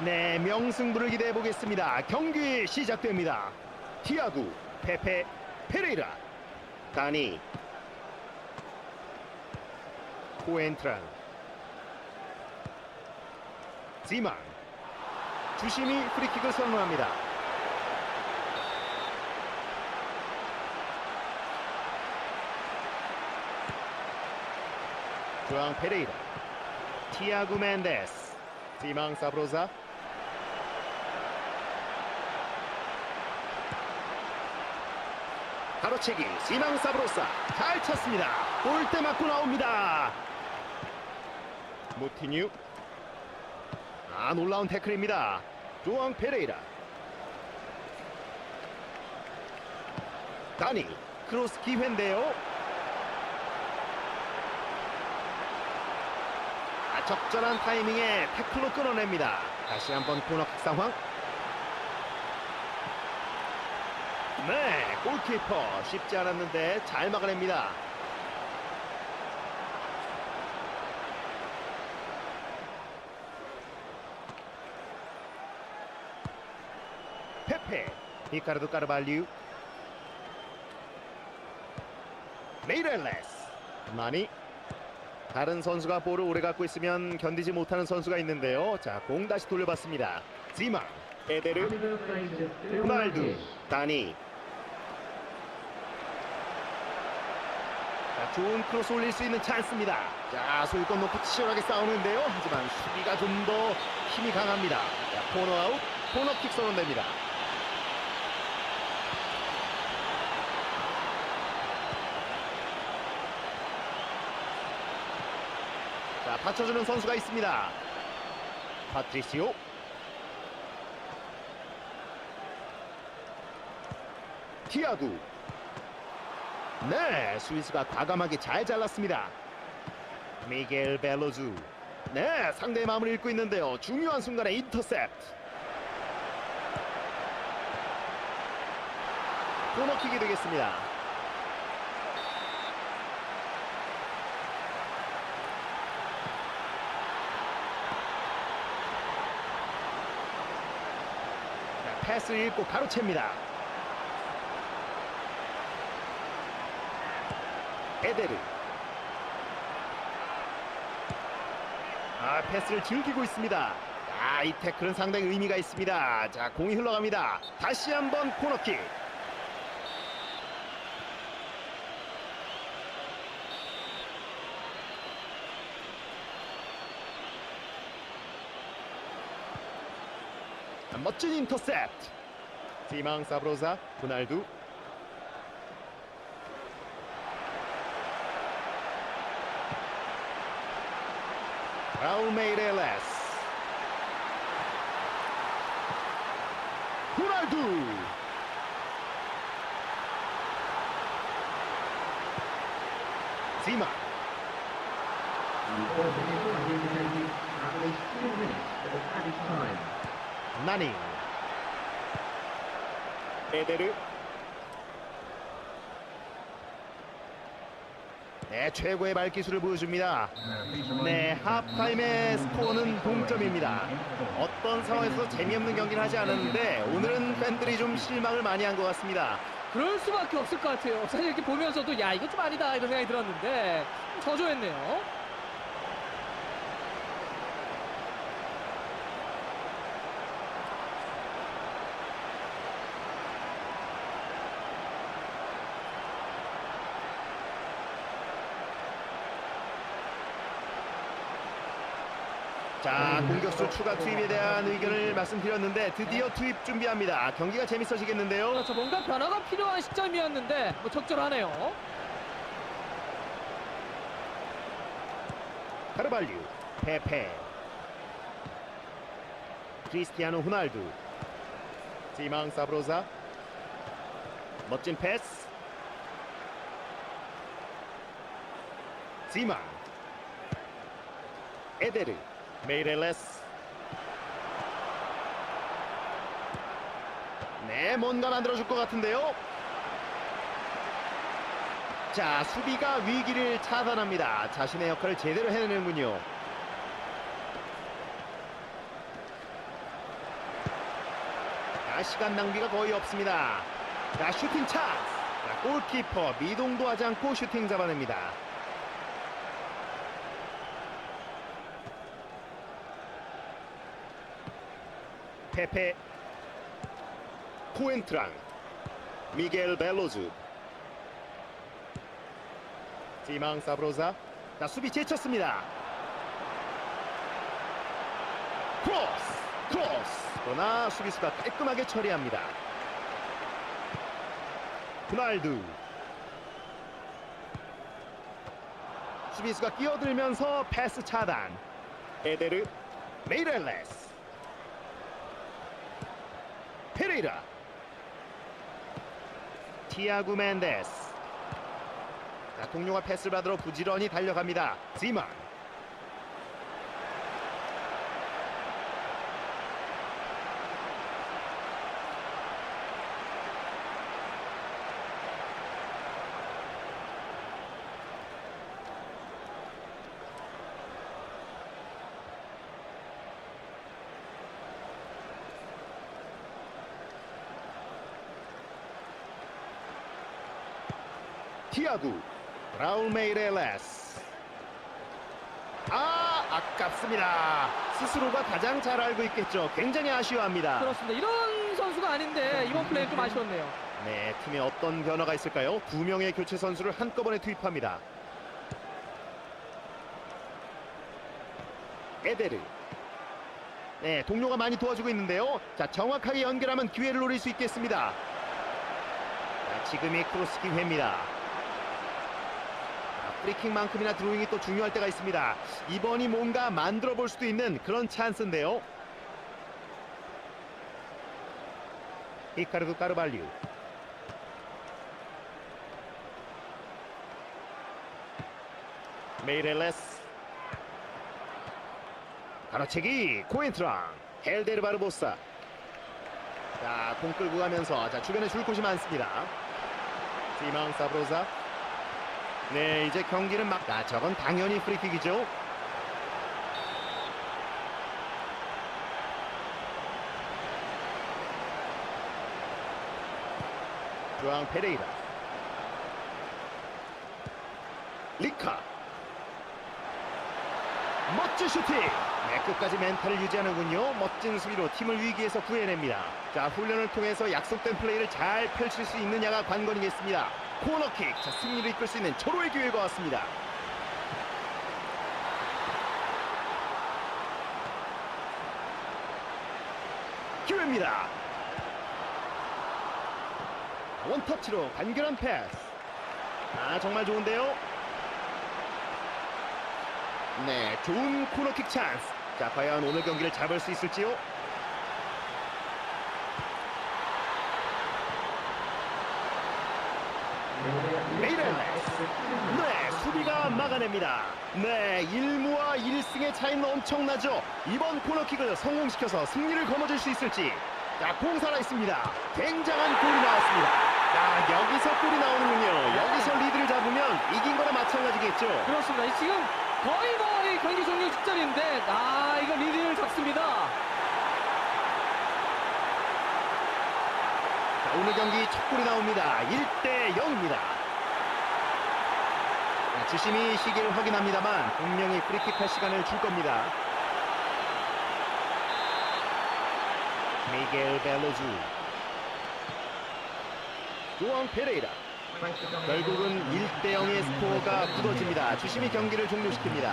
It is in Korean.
네, 명승부를 기대해 보겠습니다. 경기 시작됩니다. 티아구, 페페, 페레이라, 다니, 코엔트란, 지만, 주심이 프리킥을 선언합니다. 조앙 페레이라, 티아구 멘데스, 지망 사브로자, 가로채기 시망 사브로사 잘 찼습니다. 골대 맞고 나옵니다. 모티뉴. 아 놀라운 태클입니다. 조앙 페레이라. 다니 크로스 기회인데요. 아, 적절한 타이밍에 태클로 끊어냅니다. 다시 한번 코너킥 상황 네, 골키퍼 쉽지 않았는데 잘 막아냅니다. 페페, 히카르도 까르발류, 메이렐레스, 마니. 다른 선수가 볼을 오래 갖고 있으면 견디지 못하는 선수가 있는데요. 자, 공 다시 돌려봤습니다. 지마, 에데르, 호날두, 다니. 좋은 크로스 올릴 수 있는 찬스입니다. 자, 소유권 놓고 치열하게 싸우는데요. 하지만 수비가 좀 더 힘이 강합니다. 자, 코너 아웃, 코너킥 선언됩니다. 자, 받쳐주는 선수가 있습니다. 파트리시오. 티아구. 네, 스위스가 과감하게 잘 잘랐습니다. 미겔 벨로주. 네, 상대의 마음을 읽고 있는데요. 중요한 순간에 인터셉트. 코너킥이 되겠습니다. 자, 패스를 읽고 가로챕니다. 에데르. 아 패스를 즐기고 있습니다. 아이 태클은 상당히 의미가 있습니다. 자 공이 흘러갑니다. 다시 한번 코너킥. 멋진 인터셉트. 디망 사브로사 호날두 라울 메이레레스 호날두 지마 나닝 에데르 네 최고의 발기술을 보여줍니다 네, 하프타임의 스코어는 동점입니다. 어떤 상황에서 재미없는 경기를 하지 않았는데 오늘은 팬들이 좀 실망을 많이 한 것 같습니다. 그럴 수밖에 없을 것 같아요. 사실 이렇게 보면서도 야 이거 좀 아니다 이런 생각이 들었는데 좀 저조했네요. 자, 공격수 추가 투입에 대한 의견을 말씀드렸는데 드디어 투입 준비합니다. 경기가 재밌어지겠는데요. 그렇죠. 뭔가 변화가 필요한 시점이었는데 뭐 적절하네요. 카르발류, 페페, 크리스티아노 호날두, 지망 사브로사, 멋진 패스, 지망, 에데르, 메이렐레스. 네, 뭔가 만들어줄 것 같은데요. 자, 수비가 위기를 차단합니다. 자신의 역할을 제대로 해내는군요. 자, 시간 낭비가 거의 없습니다. 자, 슈팅. 자, 골키퍼 미동도 하지 않고 슈팅 잡아냅니다. 페페 코엔트랑 미겔 벨로즈 지망 사브로자 자 수비 제쳤습니다. 크로스 크로스. 그러나 수비수가 깔끔하게 처리합니다. 호날두. 수비수가 끼어들면서 패스 차단. 에데르 메이렐레스 페레이라 티아구 멘데스 자, 동료가 패스를 받으러 부지런히 달려갑니다. 지만 티아구 라울 메이렐레스. 아 아깝습니다. 스스로가 가장 잘 알고 있겠죠. 굉장히 아쉬워합니다. 그렇습니다. 이런 선수가 아닌데 이번 플레이 좀 아쉬웠네요. 네 팀에 어떤 변화가 있을까요? 두 명의 교체 선수를 한꺼번에 투입합니다. 에데르. 네 동료가 많이 도와주고 있는데요. 자 정확하게 연결하면 기회를 노릴 수 있겠습니다. 자, 지금이 크로스 기회입니다. 자, 프리킥만큼이나 드로잉이 또 중요할 때가 있습니다. 이번이 뭔가 만들어 볼 수도 있는 그런 찬스인데요. 이카르도 까르발리우. 메이렐레스. 가로채기 코엔트랑 헬데르 바르보사. 자공 끌고 가면서 자 주변에 줄 곳이 많습니다. 지망 사브로자 네 이제 경기는 막 아, 저건 당연히 프리킥이죠. 주앙 페레이라. 리카 멋진 슈팅. 네, 끝까지 멘탈을 유지하는군요. 멋진 수비로 팀을 위기에서 구해냅니다. 자 훈련을 통해서 약속된 플레이를 잘 펼칠 수 있느냐가 관건이겠습니다. 코너킥 자 승리를 이끌 수 있는 절호의 기회가 왔습니다. 기회입니다. 원터치로 간결한 패스. 아 정말 좋은데요 네, 좋은 코너킥 찬스. 자, 과연 오늘 경기를 잡을 수 있을지요? 메이렐레스. 네, 수비가 막아냅니다. 네, 1무와 1승의 차이는 엄청나죠. 이번 코너킥을 성공시켜서 승리를 거머쥘 수 있을지. 자, 공 살아 있습니다. 굉장한 골이 나왔습니다. 자, 여기서 골이 나오는군요. 여기서 리드를 잡으면 이긴 거나 마찬가지겠죠. 그렇습니다. 지금 거의 거의 경기 종료 직전인데 아 이거 리드를 잡습니다. 자, 오늘 경기 첫 골이 나옵니다. 1대 0입니다. 주심이 시기를 확인합니다만 분명히 프리킥 할 시간을 줄 겁니다. 미겔 벨로즈 조앙 페레이라 결국은 1대 0의 스코어가 굳어집니다. 주심이 경기를 종료시킵니다.